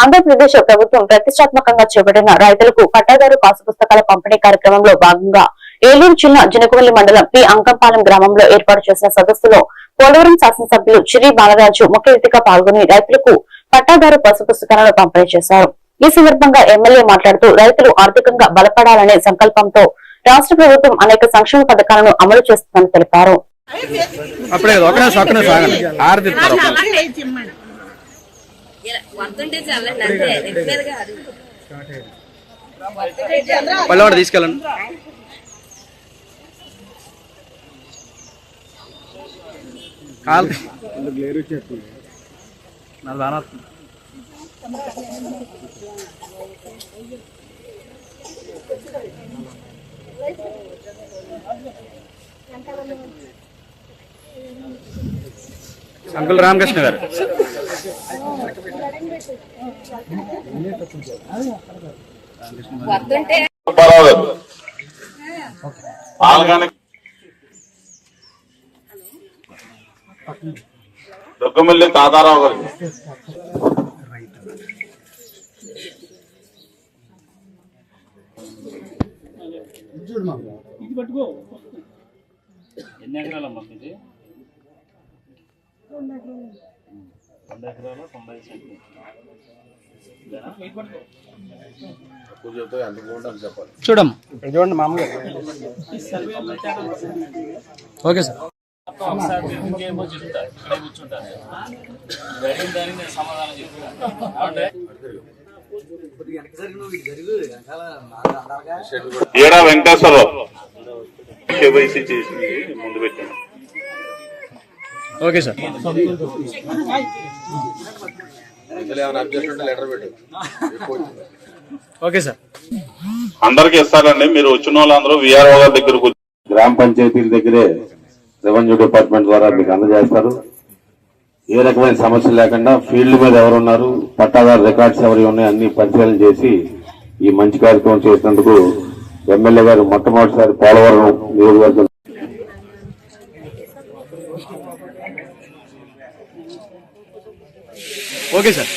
ఆంధ్రప్రదేశ్ ప్రభుత్వం ప్రతిష్టాత్మకంగా చేపట్టిన రైతులకు పట్టాదారు పాసు పుస్తకాల పంపిణీ కార్యక్రమంలో భాగంగా ఏలూరు జిల్లా జనకవల్లి మండలం పి. అంకంపాలెం గ్రామంలో ఏర్పాటు చేసిన సదస్సులో పోలవరం శాసనసభ్యులు చిరి బాలరాజు ముఖ్య అతిథిగా పాల్గొని రైతులకు పట్టాదారు పసు పుస్తకాలను పంపిణీ చేశారు. ఈ సందర్భంగా ఎమ్మెల్యే మాట్లాడుతూ రైతులు ఆర్థికంగా బలపడాలనే సంకల్పంతో రాష్ట్ర ప్రభుత్వం అనేక సంక్షేమ పథకాలను అమలు చేస్తుందని తెలిపారు. వస్తుంటే చాలండి అంతే రెగ్యులర్ కాదు మళ్ళీ ఒకటి తీసుకెళ్ళండి. అంకుల్ రామకృష్ణ గారు. పర్వాలేదు దొగ్గమల్లి తాతారావు గారు. ఎన్ని ఎకరాలమ్మా ఇది వంద ఎకరాలు తొంభై సెంట్లు చూడమ్మా. చూడండి మామగారు ఓకే సార్. ఒకసారి మీరు ఇంకేమో చెప్తా ఇక్కడే కూర్చుంటాను మీరు అడిగిన దానికి నేను సమాధానం చెప్తాను అంటే ఏడా వెంకటేశ్వరరావు? కేవైసీ చేసి ముందు పెట్టాను ఓకే సార్. Okay sir. అందరికి ఇస్తారండి మీరు వచ్చిన వాళ్ళందరూ విఆర్ఓ గారి దగ్గరకు గ్రామ పంచాయతీల దగ్గరే రెవెన్యూ డిపార్ట్మెంట్ ద్వారా మీకు అందజేస్తారు. ఏ రకమైన సమస్య లేకుండా ఫీల్డ్ మీద ఎవరున్నారు పట్టాదారు రికార్డ్స్ ఎవరి ఉన్నాయి అన్ని పరిశీలన చేసి ఈ మంచి కార్యక్రమం చేసినందుకు ఎమ్మెల్యే గారు మొట్టమొదటిసారి పోలవరం నియోజకవర్గం ఓకే సార్.